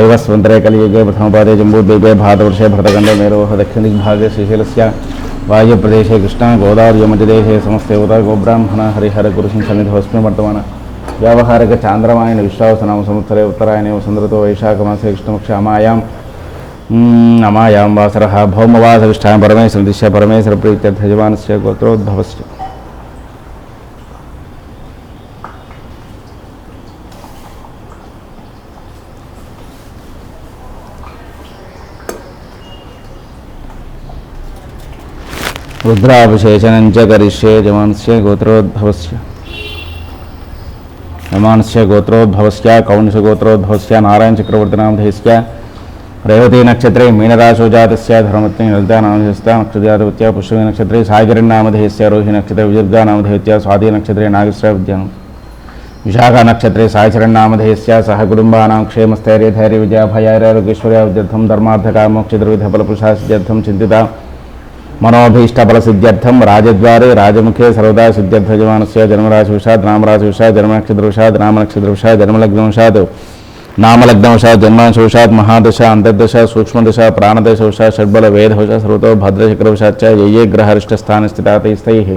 वैवस्वन्तरे कलियुगे प्रथमपादे जम्बूद्वीपे भारतवर्षे भरतखण्डे मेरोः दक्षिणदिग्भागे श्रीशैलस्य वायुप्रदेशे कृष्णा गोदावरी मध्यदेशे समस्तेवता गोब्राह्मण हरिहर गुरुसिंहसन्निधोऽस्मि वर्तमान व्यावहारिक चान्द्रमायण विश्वासनाम संवत्सरे उत्तरायणे वसन्तऋतौ वैशाखमासे कृष्णपक्षामायां अमायां वासरः भौमवासविष्ठां परमेश्वरदिश्य परमेश्वरप्रीत्यर्थयजमानस्य गोत्रोद्भवस्य రుద్రాభిషేచనం చ కరిష్యే యమానస్య గోత్రోద్భవస్య యమానస్య గోత్రోద్భవస్య కౌండిష గోత్రోద్భవస్య నారాయణ చక్రవర్తినామధేస్య రేవతి నక్షత్రే మీనరాశో జాతస్య ధర్మత్ని లలితా నామధేస్య నక్షజాతవత్య పుష్పమి నక్షత్రే సాయిగరి నామధేస్య రోహి నక్షత్రే విజర్గా నామధేత్య స్వాతి నక్షత్రే నాగశ్రయ విద్యాం విశాఖ నక్షత్రే సాయిచరణ సహ కుటుంబానాం క్షేమస్థైర్యధైర్య విజయాభయారోగేశ్వర్యార్థం ధర్మార్థకామోక్ష ద్రవిధ ఫలపురుషాసిద్ధ్యర్థం చింతితాం धर्मार्थकामोक्षद्रविधफलपुरुषासिद्ध्यर्थं चिन्तिता मनोभीष्टफलसिद्ध्यर्थं राजद्वारे राजमुखे सर्वदा सिद्ध्यर्थजमानस्य जन्मराशिवशात् नामराशिवशात् जन्मनक्षत्रवशात् नामनक्षत्रवशात् जन्मलग्नवशात् नामलग्नवशात् जन्मांशवशात् महादश अन्तर्दश सूक्ष्मदश प्राणदशवशात् षड्बल वेदवशात् सर्वतो भद्रचक्रवशाच्च ये ये ग्रहरिष्टस्थाने स्थिता तैस्तैः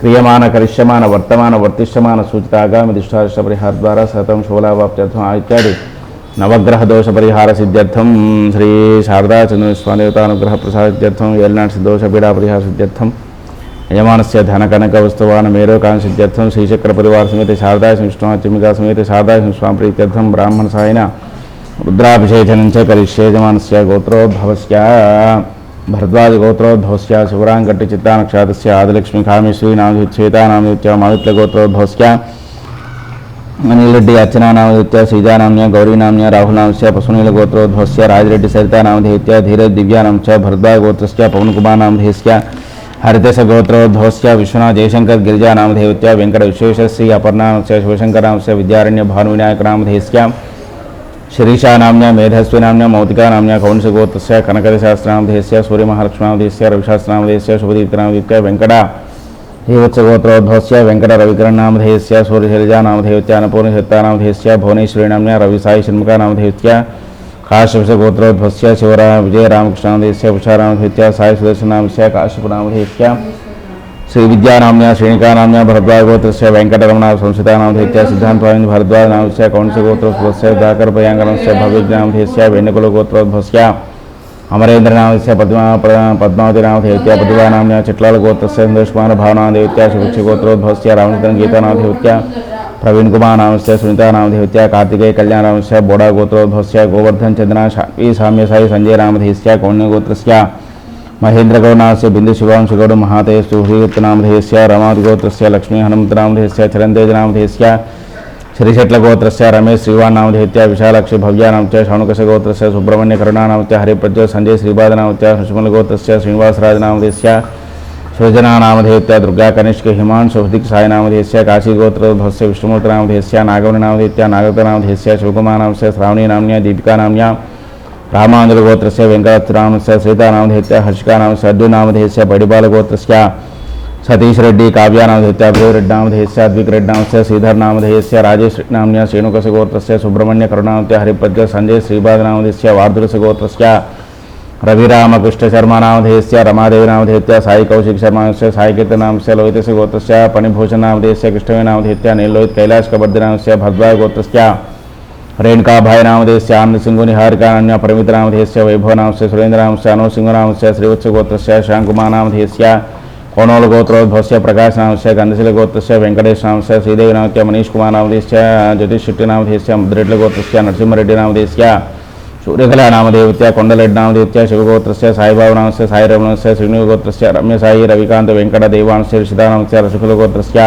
क्रियमाण करिष्यमाण वर्तमान वर्तिष्यमाण सूचित आगामि दिष्टारिष्टपरिहारद्वारा सततं शोलावाप्त्यर्थम् इत्यादि నవగ్రహ దోష పరిహార సిద్ధ్యర్థం శ్రీ శారదా చంద్రస్వామిదేవతానుగ్రహ ప్రసాద సిద్ధ్యర్థం ఏలినాటి దోష పీడా పరిహార సిద్ధ్యర్థం యజమానస్య ధన కనక వస్తువాన మేరోకాన్ సిద్ధ్యర్థం శ్రీచక్ర పరివార సమేత శారదా విష్ణుచిమికా సమేత శారదా స్వామి ప్రీత్యర్థం బ్రాహ్మణ సాయన రుద్రాభిషేచనంచ కరిష్యే యజమానస్య గోత్రోద్భవస్య భరద్వాజ గోత్రోద్భవస్య శివరాంగట్టి చిత్తానక్షాతస్య ఆదిలక్ష్మి కామేశ్వరి నామ శ్వేతానామ మావిత్య గోత్రోద్భవస్య अनिल रेड्डी ಮನೆಯಲ್ಲೆಡ್ಡಿ ಅರ್ಚನಾ ನಾಮಧೇತ್ಯ ಸೀತಾನಾಮ್ಯ ಗೌರೀನಾಮ್ಯ ರಾಹುಲ್ನಾಂಶ ಪಶುನೀಲ ಗೋತ್ರೋಧ್ವಸ್ಯ ರಾಜರೆಡ್ಡಿ ಸರಿತಾ ನಾಮಧೇತ್ಯ ಧೀರಜ್ ದಿವ್ಯಾನಾಂಶ ಭರದ್ವಾಜ ಗೋತ್ರಸ್ಯ ಪವನ್ಕುಮಾರ್ ನಾಮಧೇಸ್ಯ हरिदेश गोत्रोध्वस्य विश्वनाथ, जयशंकर गिरिजा नामधेवत्या वेंकट विश्वेश्वरी अपर्णा से शिवशंकर नाम से विद्यारण्य भानुविनायक नामधेस्या श्रीशा नाम्या मेधस्वी नाम्या मौतिका नाम्या कौंस गोत्रस्य कनकशास्त्रामधेस्य सूर्यमहालक्ष्मामधेस्य रविशास्त्रामधेस्य शुभदीप्तनामदीप्त्या वेंकटा श्रीवत्सगोत्रोध्वस्य वेङ्कटरविकरणामधेयस्य सूर्यशैलजानामधेयत्यानपूर्णशत्तानामधेयस्य भुवनेश्वरीणाम्ना रविसाई षण्मुखानामधेयत्या काश्यपशगोत्रोध्वस्य शिवरा विजयरामकृष्णामधेयस्य उषारामधेयत्या साई सुदर्शनामस्य काश्यपनामधेयत्या श्रीविद्यानाम्ना श्रेणिकानाम्ना भरद्वाजगोत्रस्य वेङ्कटरमणा संस्थितानामधेयस्य सिद्धान्तवामिन् भरद्वाजनामस्य कौण्सगोत्रोध्वस्य दाकरपयाङ्गनस्य भव्यज्ञामधेयस्य वेणुकुलगोत्रोध्वस्य వెన్నకులగోత్రోద్భవస్య అమరేంద్రనామస్య పద్మా పద్మావతినామధేయత్య ప్రతిభానామ్య చిట్లాల గోత్రస్య సంతోష్మాన భావనామధేయత్య శుభక్ష గోత్రోద్భవస్య రామచంద్ర గీతానామధేయత్య ప్రవీణ్ కుమార్ నామస్య సునీతానామధేయత్య కార్తికేయ కళ్యాణనామస్య బోడా గోత్రోద్భవస్య గోవర్ధన్ చంద్ర శాంతి సామ్య సాయి సంజయ నామధేయస్య కౌణ్యగోత్రస్య మహేంద్రగౌడనామస్య బిందు శివాంశగౌడ మహాతేస్తు హృదయత్నామధేయస్య రమాదిగోత్రస్య లక్ష్మీ హనుమంతనామధేయస్య చరంతేజనామధేయస్య శ్రీశట్ల గోత్రస్య రమేష్ శ్రీవాన్నామధేత్య విశాలక్షి భవ్యానామత్య శౌనకసగోత్రస్య సుబ్రహ్మణ్య కరుణానామత్య హరిప్రజ్య సంజయ్ శ్రీపాదనామత్య సుష్మల గోత్రస్య శ్రీనివాసరాజనామధేస్య సృజనానామధేత్య దుర్గా కనిష్క హిమాన్ సుహృదిక్ సాయినామధేస్య కాశీగోత్రోద్భవస్య విష్ణుమూర్తినామధేస్య నాగవనినామధేత్య నాగతనామధేస్య శివకుమారనామస్య శ్రావణీనామ్య దీపికానామ్య రామాంధ్రగోత్రస్య వెంకటరామస్య సీతానామధేత్య హర్షికానామస్య అర్జునామధేస్య పడిపాలగోత్రస్య సతీష్ రెడ్డి కావ్యానామధేత్య అభిరెడ్డామధేయస్య ద్వికరెడ్డామస్య శ్రీధర్నామధేయస్య రాజేష్ నామ్య శ్రేణుకసగోత్రస్య సుబ్రహ్మణ్య కరుణామత్య హరిపద్య సంజయ్ శ్రీపాదనామధేస్య వార్ధురసగోత్రస్య రవిరామకృష్ణశర్మనామధేయస్య రమాదేవినామధేత్య సాయి కౌశిక్ శర్మాంశ సాయి కీర్తనాంశ లోహితసగోత్రస్య పణిభూషణనామధేయస్య కృష్ణవేనామధేత్య నీలోహిత్ కైలాష్ కబర్దినాంశ భద్వాగోత్రస్య రేణుకాభాయనామధేయస్య ఆనందసింగు నిహారికానామ్య పరిమితనామధేయస్య వైభవనాంశ సురేంద్రనాంశ అనుసింగునాంశ శ్రీవత్సగోత్రస్య శాంకుమానామధేయస్య కోణోల గోత్రోద్భవస్య ప్రకాశనాంశ గంధశిల గోత్రస్య వెంకటేశనామస్య శ్రీదేవి నామస్య మనీష్ కుమార్ నామధేస్య జ్యోతిష్ శెట్టి నామధేస్య ముద్రెడ్ల గోత్రస్య నరసింహరెడ్డి నామధేస్య సూర్యకళా నామదేవత్య కొండలెడ్డి నామదేవత్య శివగోత్రస్య సాయిబాబు నామస్య సాయి రమణస్య శ్రీనివ గోత్రస్య రమ్య సాయి రవికాంత్ వెంకట దేవాంశ రిషితానామస్య రసకుల గోత్రస్య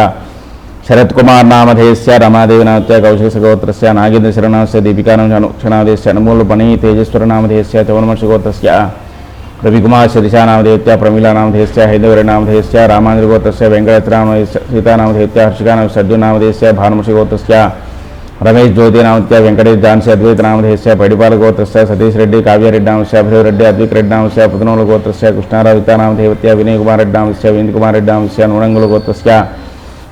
శరత్ కుమార్ నామధేస్య రమాదేవి నామత్య కౌశేష గోత్రస్య నాగేంద్ర శరణాస్య దీపికానామ అనుక్షణాదేశ్య అనుమూల పణి తేజేశ్వర నామధేస్య చౌనమర్షి గోత్రస్య రవికుమార్ శిరిషానామధేత్య ప్రమీలానామధేస్య హైదవరనామధేస్య రామాంధ్రగోత్రస్య వెంకటరామధేస్య సీతానామధేత్య హర్షికానామ సర్జునామధేస్య భానుమషిగోత్రస్య రమేష్ జ్యోతినామత్య వెంకటేష్ జాన్సీ అద్వైతనామధేస్య పడిపాల గోత్రస్య సతీష్ రెడ్డి కావ్యారెడ్డాంశ అభిరవరెడ్డి అద్విక్ రెడ్డాంశ పుతనూల గోత్రస్య కృష్ణారావు వితానామధేవత్య వినయ్ కుమార్ రెడ్డాంశ వింద్ కుమార్ రెడ్డాంశ నూనంగుల గోత్రస్య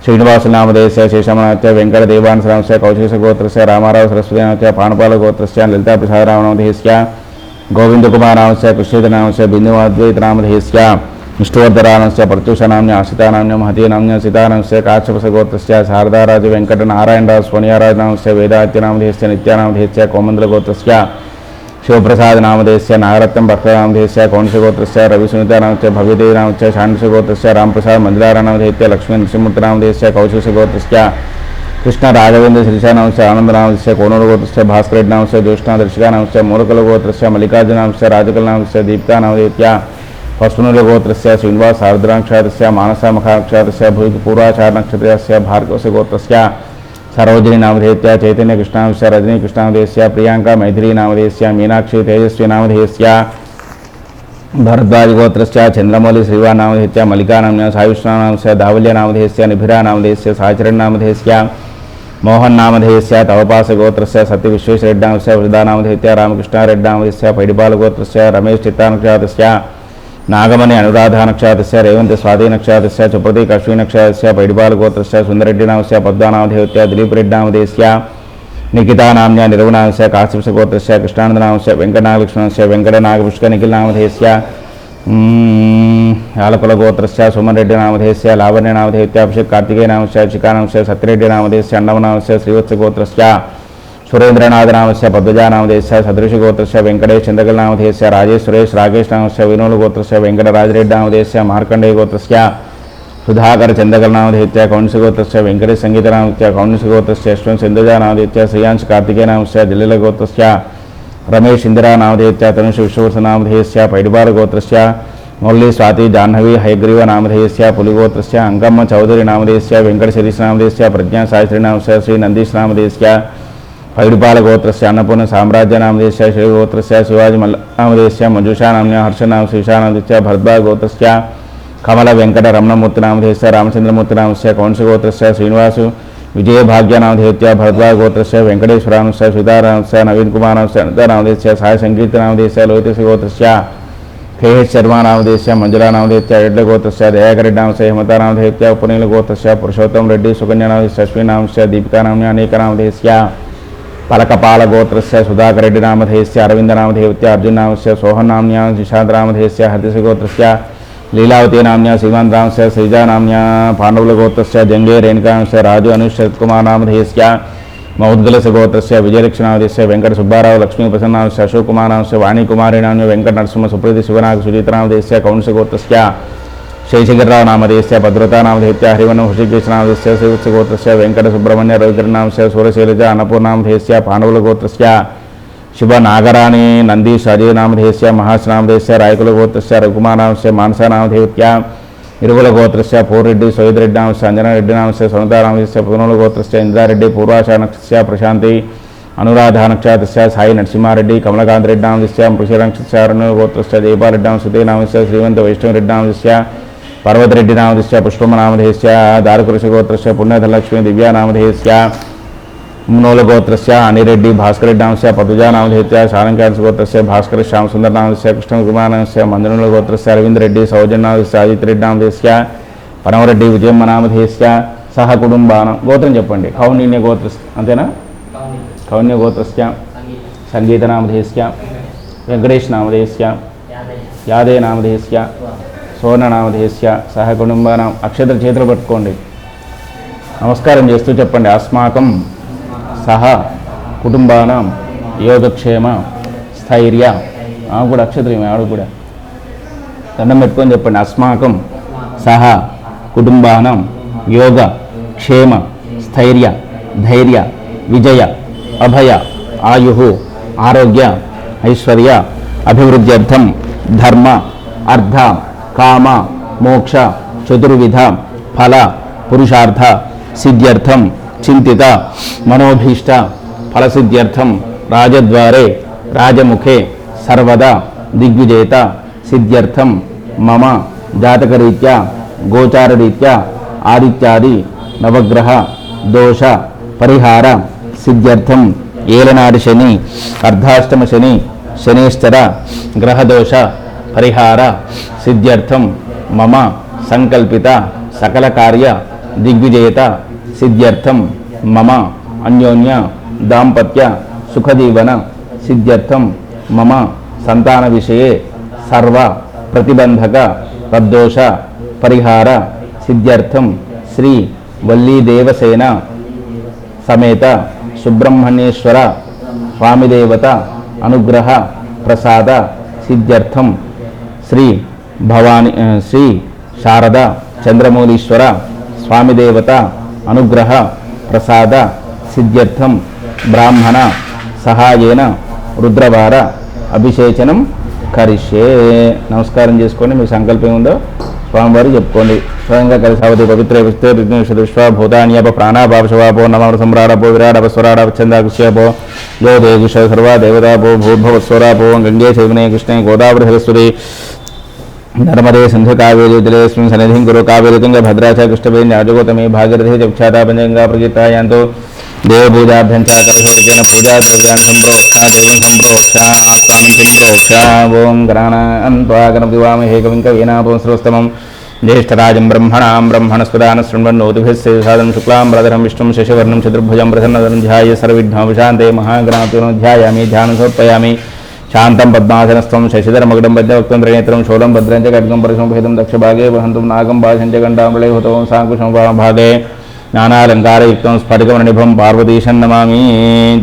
శ్రీనివాసనామధేస్య శేషమనామత్య వెంకట శేషమనాథ్య కౌశేష గోత్రస్య రామారావు సరస్వతి నామత్య పానపాల గోత్రస్య లలితా ప్రసాదరామనామధేస్య गोविन्दकुमारांस्य कृष्णेतनांस्य बिन्दुवाद्वैतनामधेयस्य विष्णुवर्धराणस्य प्रत्युषनाम्य आशितानाम्य महतीनाम्य सीतानांस्य काश्यपसगोत्रस्य शारदाराज वेङ्कटनारायणराजस्वनियाराजनांस्य वेदात्यनामधेयस्य नित्यानामधेयस्य कोमन्दलगोत्रस्य शिवप्रसादनामधेयस्य नागरत्नं भक्तनामधेयस्य कौंसगोत्रस्य रविसुनितानामस्य भव्यदेवनामस्य शाण्डसगोत्रस्य रामप्रसाद मन्दिराराणामधेयस्य लक्ष्मीनृसिंहमूर्तनामधेयस्य कौशिकगोत्रस्य కృష్ణ రాఘవేంద్ర శిరిషానాంశ ఆనందనాంశ కోనూరుగోత్రస్య భాస్కరెడ్నాంశ జ్యోష్ణ దర్శికానాంశ మూలకలగోత్రస్య మల్లికార్జునాంశ రాజకలనాంశ దీప్తానామదేత్య పశ్చిమలగోత్రస్య శ్రీనివాస ఆర్ద్రాక్షారస్య మానసమఖాక్షారస్య పూర్వాచార నక్షత్రస్య భార్గవస్య గోత్రస్య సరోజిని నామధేత్య చైతన్య కృష్ణాంశ రజనీ కృష్ణామధేస్య ప్రియాంక మైథిలీ నామధేస్య మీనాక్షి తేజస్వి నామధేస్య భరద్వాజగోత్రస్య చంద్రమౌళి శ్రీవానామధేత్య మల్లికానామ్య సాయుష్ణానాంశ దావల్యనామధేస్య నిభిరానామధేస్య సాచరణామధేస్య నామధేస్య సాచరణ్ నామధేయస్య మోహన్ నామధేయస్య తవపాస గోత్రస్య సత్య విశ్వేశ్వరెడ్డాంశ వృధానామధేత్య రామకృష్ణారెడ్డామధేయస్య పైడిపాల గోత్రస్య రమేష్ చిత్తానక్షాతస్య నాగమణి అనురాధ నక్షాతస్య రేవంత్ స్వాతి నక్షాతస్య చుప్రతీక్ అశ్విని నక్షాతస్య పైడిపాల గోత్రస్య సుందరెడ్డి నామస్య పద్మానామధేయత్య దిలీప్ రెడ్డి నిఖితా నామ్య నిర్వణాంశ కాశ్యప గోత్రస్య కృష్ణానంద వెంకటనాగలక్ష్మణస్య వెంకట నాగపుష్క ఆలపల గోత్రస్య సుమన్ నామధేస్య లావణ్య నామధేయత్య కార్తికేయ నామస్య చికానామస్య సత్యరెడ్డి నామధేయస్య అండమనామస్య శ్రీవత్స గోత్రస్య సురేంద్రనాథ నామస్య పద్మజా సురేంద్రనాథనామస్య పద్మజానామధేయస్య సదృశగోత్రస్య వెంకటేష్ చంద్రకలనామధేయస్య రాజేష్ సురేష్ రాకేష్ నామస్య వినోద గోత్రస్య వెంకటరాజరెడ్డి నామధేయస్య మార్కండేయ గోత్రస్య సుధాకర చంద్రకలనామధేయత్య కౌంసగోత్రస్య వెంకటేష్ సంగీత నామత్య సంగీతనామత్య కౌంసగోత్రస్య అశ్వం సింధుజానామధేయత్య శ్రీయాంశ్ కార్తికేయ నామస్య దిల్లీల గోత్రస్య రమేష్ ఇందిరానామధేయత్య తనుష్ విశ్వవర్ధనామధేయస్య పైడిబాల గోత్రస్య మురళీ స్వాతి జాహ్నవి హయగ్రీవ నామధేయస్య పులిగోత్రస్య అంగమ్మ చౌదరి నామధేయస్య వెంకట శరీష్ నామధేయస్య ప్రజ్ఞా సాయిశ్రీ నామస్య శ్రీ నందీష్ నామధేయస్య పైడిపాల గోత్రస్య అన్నపూర్ణ సామ్రాజ్య నామదేశ్య శ్రీగోత్రస్య శివాజీ మల్ల నామదేశ్య మంజుషా నామ్య హర్షనామ శ్రీషానామదేశ్య భరద్వాజ గోత్రస్య కమల వెంకట రమణమూర్తి నామధేశ్య రామచంద్రమూర్తి నామస్య కౌంసగోత్రస్య శ్రీనివాసు విజయభాగ్య నామధేత్య భరద్వాజ గోత్రస్య వెంకటేశ్వరామస్య సీతారామస్య నవీన్ కుమార్ నామస్య అనిత నామదేశ్య సాయ సంగీత నామదేశ్య లోహిత గోత్రస్య కేహెచ్ శర్మ నామదేశ్య మంజులా నామదేత్య రెడ్ల గోత్రస్య దయాకరెడ్డి నామస్య హిమత నామధేత్య ఉపనీల గోత్రస్య పురుషోత్తం లీలావతి నామ్య శ్రీమాన్ రామస్య శ్రీజా నామ్య పాండవుల గోత్రస్య జంగే రేణుకాంశ రాజు అనుష్ కుమార్ నామధేయస్య మౌద్గలస గోత్రస్య విజయలక్ష్మి వెంకట సుబ్బారావు లక్ష్మీ ప్రసన్నాంశ అశోక్ కుమార్ నామస్య వాణి నామ్య వెంకట నరసింహ సుప్రీతి శివనాగ సుజీత నామధేయస్య కౌంస గోత్రస్య శేషగిరిరావు నామధేయస్య భద్రతా నామధేత్య హరివనం హృషికేశ నామధేస్య శ్రీవత్స గోత్రస్య వెంకట సుబ్రహ్మణ్య రవికరనామస్య సూరశైలజ అన్నపూర్ణామధేస్య పాండవుల గోత్రస్య శుభ నాగరాణి నంది అజయ నామధేస్య రాయకుల గోత్రస్య రఘుమానాంశ మానసానామధేత్య ఇరుగుల గోత్రస్య పూర్రెడ్డి సోయిద్రెడ్డి నామస్య అంజనారెడ్డి నామస్య సునతారామస్య పునరుల గోత్రస్య ఇంద్రారెడ్డి పూర్వాషానక్షస్య ప్రశాంతి అనురాధ నక్షత్రస్య సాయి నరసింహారెడ్డి కమలకాంత్ రెడ్డి నామస్య పృషనక్షస్య అరుణ గోత్రస్య దీపారెడ్డి సుధీ నామస్య శ్రీవంత వైష్ణవరెడ్డి నామస్య పర్వతరెడ్డి నామధేస్య పుష్పమ నామధేస్య దారుకృష గోత్రస్య పుణ్యధలక్ష్మి దివ్యా నామధేస్య మునోల గోత్రస్య అనిరెడ్డి భాస్కరెడ్డి నామస్య పతుజా నామధేత్య గోత్రస్య భాస్కర శ్యామసుందర నామస్య కృష్ణ కుమార్ నామస్య మంజనుల గోత్రస్య అరవింద్ రెడ్డి సౌజన్య నామస్య అజిత్ విజయమ్మ నామధేస్య సహ కుటుంబాన గోత్రం చెప్పండి. కౌండిన్య గోత్ర అంతేనా? కౌన్య గోత్రస్య సంగీత నామధేస్య వెంకటేష్ నామధేస్య యాదే నామధేస్య సోర్ణనామధేస్య సహ కుటుంబానం అక్షత్ర చేతులు పట్టుకోండి. నమస్కారం చేస్తూ చెప్పండి. అస్మాకం సహ కుటుంబానం యోగక్షేమ స్థైర్య. కూడా అక్షత్రియం ఆవిడ కూడా. దండం పెట్టుకొని చెప్పండి అస్మాకం సహ కుటుంబానం యోగ క్షేమ స్థైర్య ధైర్య విజయ అభయ ఆయు ఆరోగ్య ఐశ్వర్య అభివృద్ధ్యర్థం ధర్మ అర్థ కామ మోక్ష చతుర్విధ ఫల పురుషార్థ సిద్ధ్యర్థం చింతిత మనోభీష్ట ఫలసిద్ధ్యర్థం రాజద్వారే రాజముఖే సర్వదా దిగ్విజేత సిద్ధ్యర్థం మమ జాతకరీత్యా గోచారరీత్యా ఆదిత్యాది నవగ్రహ దోష పరిహార సిద్ధ్యర్థం ఏలనాడి శని అర్ధాష్టమ శని శనేశ్వర గ్రహదోష పరిహార సిద్ధ్యర్థం మమ సంకల్పిత సకల కార్య దిగ్విజేత సిద్ధ్యర్థం మమ అన్యోన్య దాంపత్య సుఖజీవన సిద్ధ్యర్థం మమ సంతాన విషయే సర్వ ప్రతిబంధక తద్దోష పరిహార సిద్ధ్యర్థం శ్రీ వల్లీదేవసేన సమేత సుబ్రహ్మణ్యేశ్వర స్వామిదేవత అనుగ్రహ ప్రసాద సిద్ధ్యర్థం శ్రీ భవాని శ్రీ శారద చంద్రమౌళీశ్వర స్వామిదేవత అనుగ్రహ ప్రసాద సిద్ధ్యర్థం బ్రాహ్మణ సహాయేన రుద్రవార అభిషేచనం కరిష్యే. నమస్కారం చేసుకోండి మీ సంకల్పం ఏముందో స్వామివారు చెప్పుకోండి. స్వయంగా కలిసావతి పవిత్ర విస్తే విఘ్నేశ్వర భూతాన్యప ప్రాణాపాపశవాపో నమర సమ్రాడపో విరాడపస్వరాడప చందాకృష్యపో యో దేగుష సర్వా దేవతాపో భూర్భవస్వరాపో గంగే చైతన్య కృష్ణే గోదావరి సరస్వతి నర్మదే సింధు కావేరి జలేస్మిన్ సన్నిధిం కురు కావేరి తుంగ భద్రాచ కృష్ణవేణి రాజగోతమే భాగీరథి చక్షాతా పంచంగా ప్రజితాయాంతో దేవపూజాభ్యం చ కలశోదకేన పూజా ద్రవ్యాన్ని సంప్రోక్ష దేవం సంప్రోక్ష ఆత్మానం సంప్రోక్ష ఓం గణానాన్వా గణపతి వామహే కవిం కవీనాపం సర్వస్తమం జ్యేష్ఠరాజం బ్రహ్మణాం బ్రహ్మణస్పదాన శృణ్వన్నోతిభిः సాదం శుక్లాం ప్రధరం విష్ణుం శశివర్ణం చతుర్భుజం ప్రసన్నదనం ధ్యాయ సర్విఘ్నోపశాంతే మహాగణాతును ధ్యాయామి ధ్యానం शांतं पद्मासनस्थं शशिधरमगडं वज्रवक्तन्द्रनेत्रं शोलं भद्रञ्च खड्गं परिसंभेदं दक्षभागे नागम भाषंज पाशञ्च गण्डाम्बळे हुतवं भागे ज्ञानालङ्कारयुक्तं स्फटिकमणिभं पार्वतीशं नमामि।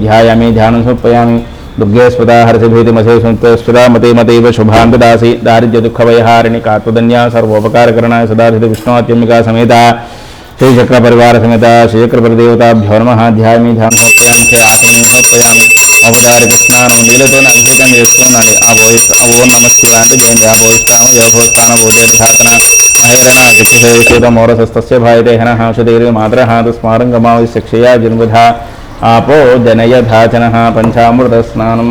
ध्यायामि, ध्यानं समर्पयामि। दुर्गे स्मृता हर्षभीतिमसे संस्कृता मते मतैव शुभान्तदासि। दारिद्र्यदुःखवैहारिणि कात्वदन्या सर्वोपकारकरणा सदाधित विष्णुवात्यम्बिका समेता। श्रीचक्रपरिवारसमेता, श्रीचक्रपरिदेवताभ्यो नमः। ध्यायामि, ध्यानं समर्पयामि ఒకసారి పరివార నీళ్ళతో అభిషేకం చేస్తున్నాను ఆ భోజ ఓం నమస్కారాన్ని చేయండి ఆ భోజస్థానం యభోస్థాన భోజన మహేరణ విక్షేత మోరసస్తస్య భాయతే జన్మధ ఆపో పంచామృత స్నానం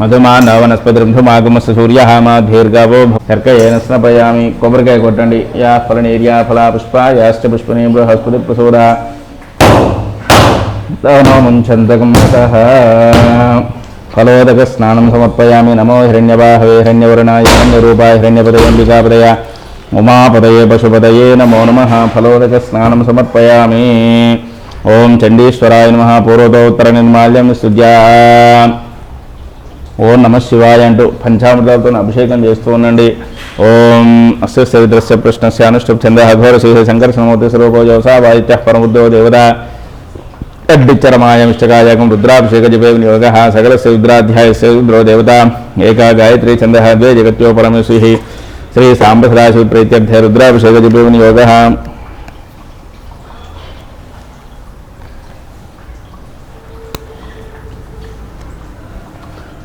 మధుమాన వనస్పతిరుమాగమస్య సూర్యహామా దీర్ఘవో శర్కయేన స్నపయామి కొబ్బరికాయ కొట్టండి యా ఫలనీర్యా ఫలా పుష్ప యాశ్చ పుష్పనే బృహస్పతి ప్రసూర ముంచంతకం ఫలోదక స్నానం సమర్పయామి నమో హిరణ్యవాహవే హిరణ్యవరుణాయ హిరణ్యరూపాయ హిరణ్యపదయంబికాపదయ ఉమాపదయే పశుపదయే నమో నమ ఫలోదక స్నానం సమర్పయామి ఓం చండీశ్వరాయ నమ పూర్వతోత్తర నిర్మాల్యం సుజ్యా ఓం నమ శివాయ అంటూ పంచామృతాలతో అభిషేకం చేస్తూ ఉండండి. ఓం అస్య సవిద్రస్య ప్రశ్నస్య అనుష్ఠుప్ చంద్ర అఘోర శ్రీ శంకర సమూర్తి స్వరూపో జోసా వాదిత్య పరముద్దో దేవత. అడ్డిచ్చరమాయమిష్టకాయకం రుద్రాభిషేక జపే వినియోగ సకలస్య రుద్రాధ్యాయస్య రుద్రో దేవత. ఏకా గాయత్రీ ఛంద ద్వే జగత్యో పరమేశ్వరి. శ్రీ సాంబసరాశి ప్రీత్యర్థ రుద్రాభిషేక జపే వినియోగ.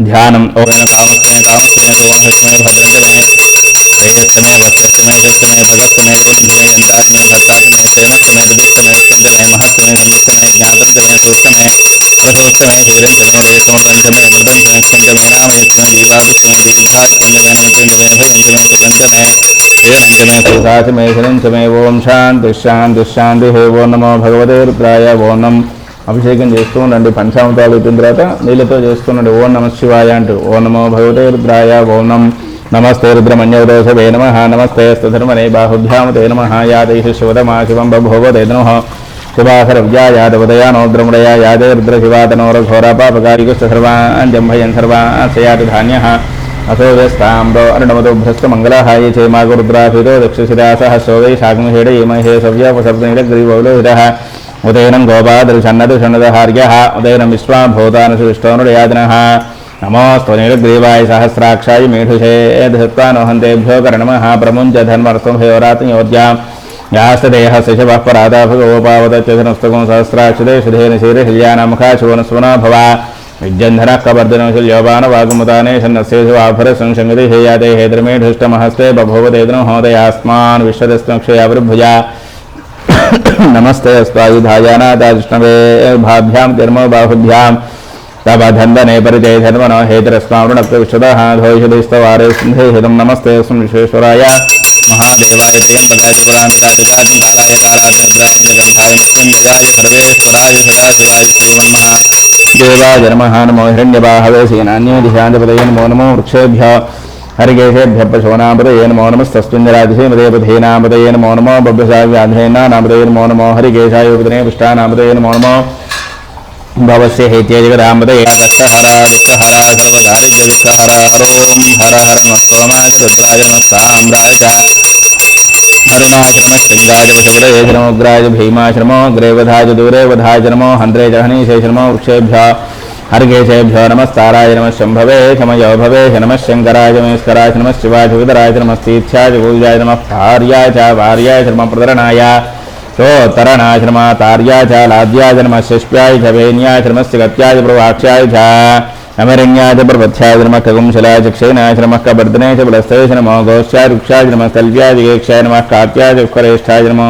ध्यानम ओम कामस्तने कामस्तने भुवाहस्तने भद्रस्तने तेजस्तने वक्रस्तने यस्तने भगस्तने कुंभने गंडाग्ने हस्ताग्ने हिरण्यस्तने विदुस्तने स्कंदने महस्तने नमस्तने ज्ञातस्तने सूक्ष्मने त्वचोत्तमे हिरण्यनो रेशो गंधमे ओम शांति शांति शांति हे वो नमो भगवते रुद्राय वो नमः। అభిషేకం చేస్తూ ఉండండి. పంచామృతాలు అయిపోయిన తర్వాత నీళ్ళతో చేస్తుండండి ఓం నమ శివాయ అంటూ. ఓం నమో భగవతే రుద్రాయ. ఓం నం నమస్తే రుద్రమన్యోదోషవే నమ. నమస్తే స్థర్మనే బాహుభ్యాం తే నమ. యాదై శివతమా శివం బభోవదే నమ. శుభాకర విద్యాయాదవదయా నోద్రముడయా యాదే రుద్ర శివాతనోరఘోరాపాపకారికుస్త సర్వాన్ జంభయన్ సర్వాన్ ధాన్య. అసో అరుణమతో భ్రస్త మంగళహాయ చేమాగు రుద్రాభితో దక్షశిరాసహ సోవై శాగ్మహేడ ఏమహే సవ్యపసప్తనిలగ్రీవౌలోహిత ఉదయనం గోపాదృషన్నదు గోపాదృషన్నదుషన్నదహార్య ఉదయనం విశ్వాభూతానుషిష్టోనుడయాదిన నమోస్త్వనిలగ్రీవాయ సహస్రాక్షాయ మేఢుషేధత్వానోహంతేభ్యో కరణమ ప్రముంచ ధన్మర్థంభయోరాత్మయోధ్యాం యాస్తదేహ శిశవః పరాదాభగోపావతచ్చనస్తకం సహస్రాక్షుదే శుధేన శీరశిల్యానముఖా శివనస్వనా భవ విద్యంధన కబర్ధనశల్యోపాన వాగుముదానే సన్నస్యేషు ఆఫర సంశంగతి హేయాదే హేద్రమే ధృష్టమహస్తే బభూవదేదనం హోదయాస్మాన్ విశ్వదస్మక్షయావృభుజ नमस्ते स्वायुधायानादाजिष्णवे भाभ्यां कर्म बाहुभ्यां। तवधन्दने परिचये धर्मनो हेतरस्वामृणप्रविशदः धोषधिस्तवारे सिन्धेहितं नमस्ते विश्वेश्वराय महादेवाय त्र्यम्बकाय त्रिपुरान्तकादिकालङ्काराय तारार्थग्रहणग्रन्थाय मृत्युञ्जयाय सर्वेश्वराय सदाशिवाय श्रीवन्मः देवाय नमः, नमो हिरण्यबाहवे सेनान्यो दिशान्तपदये नमो नमो वृक्षेभ्यः। దిశాంతపదయే నమో నమో వృక్షేభ్య హరికేశేభ్య పశూనామదయే నమో నమస్తస్మింజరాధిపదయే నమో నమో బభ్యసావ్యాధేనామదయే నమో నమో హరికేశాయ ఉపదనే పుష్టానామదయే నమో నమో భవస్య హేత్య జగదామదయే దక్షహర దుఃఖహర సర్వదారిద్ర్య దుఃఖహర హరోం హర హర నమః రుద్రాయ నమః సామ్రాయ అరుణాశ్రమశ్చంద్రాయ హరికేశేభ్యో నమస్తారాయ నమ శంభవే శమయో భవే నమ శంకరాయ నమస్కరాయ నమ శివాయ విదరాయ నమస్తీత్యాయ పూజాయ నమ భార్యాయ చ భార్యాయ చ ప్రదరణాయ చోత్తరణాయ నమ తార్యాయ చ లాద్యాయ నమ శిష్ప్యాయ చ వేన్యాయ చ గత్యాయ ప్రవాక్ష్యాయ చ నమరణ్యాయ చ ప్రపథ్యాయ నమ ఖగుంశలాయ చ క్షేనాయ చ నమ కబర్దనే చ బలస్థయ నమో గోష్యాయ వృక్షాయ నమ స్థల్వ్యాయ గేక్షాయ నమ కాత్యాయ చ నమో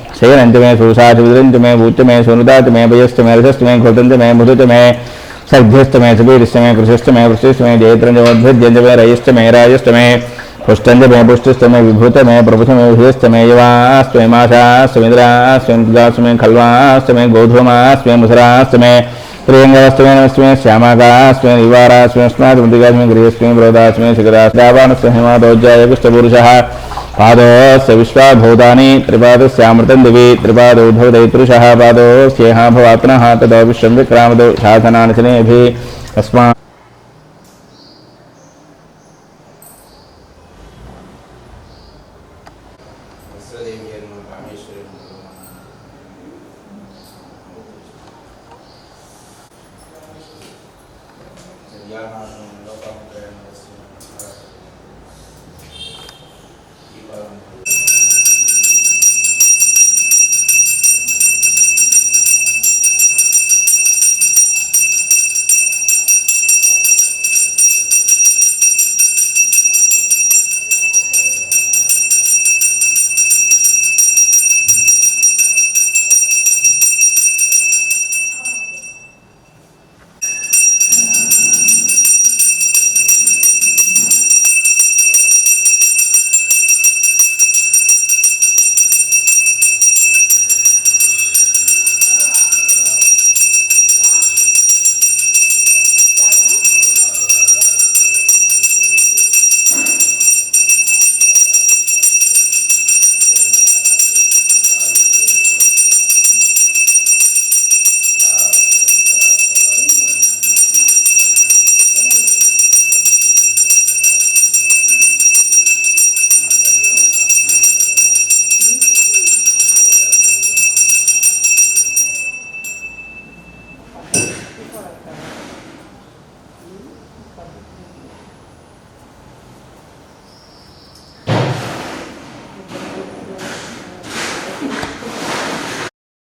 శయనంత మే సుషాచ విదరంత మే భూచ మే సునుదాత మే భయస్థ మే రసస్థ మే ఘృతంత మే మృదుత మే సభ్యస్థ మే సుబీరిస్థ మే కృషస్థ మే వృష్టిస్థ మే జయత్రంజ మధ్యజ్యంజ మే రయస్థ మే రాజస్థ మే పుష్టంజ మే పుష్టిస్థ మే విభూత మే ప్రభుత మే విహస్థ మే యవాస్త మే మాసాస్త మే ఇంద్రాస్త మే గాస్త మే ఖల్వాస్త మే గోధూమాస్త మే ముసరాస్త మే ప్రియంగాస్త మే నమస్త మే శ్యామాకాస్త మే నివారాస్త మే స్నాత్ మృతిగాస్త మే గృహస్త మే బ్రోదాస్త మే శిఖరాస్త దావానస్త హిమాదోజ్జాయ పుష్టపురుషः पादोस्य विश्वाभूतानि त्रिपादस्यामृतं दिवि त्रिपादौ भवदैतृषः पादोस्येह भवात्मनः ततो विश्वं विक्रामदौ शासनानि शनेभिः अस्मात्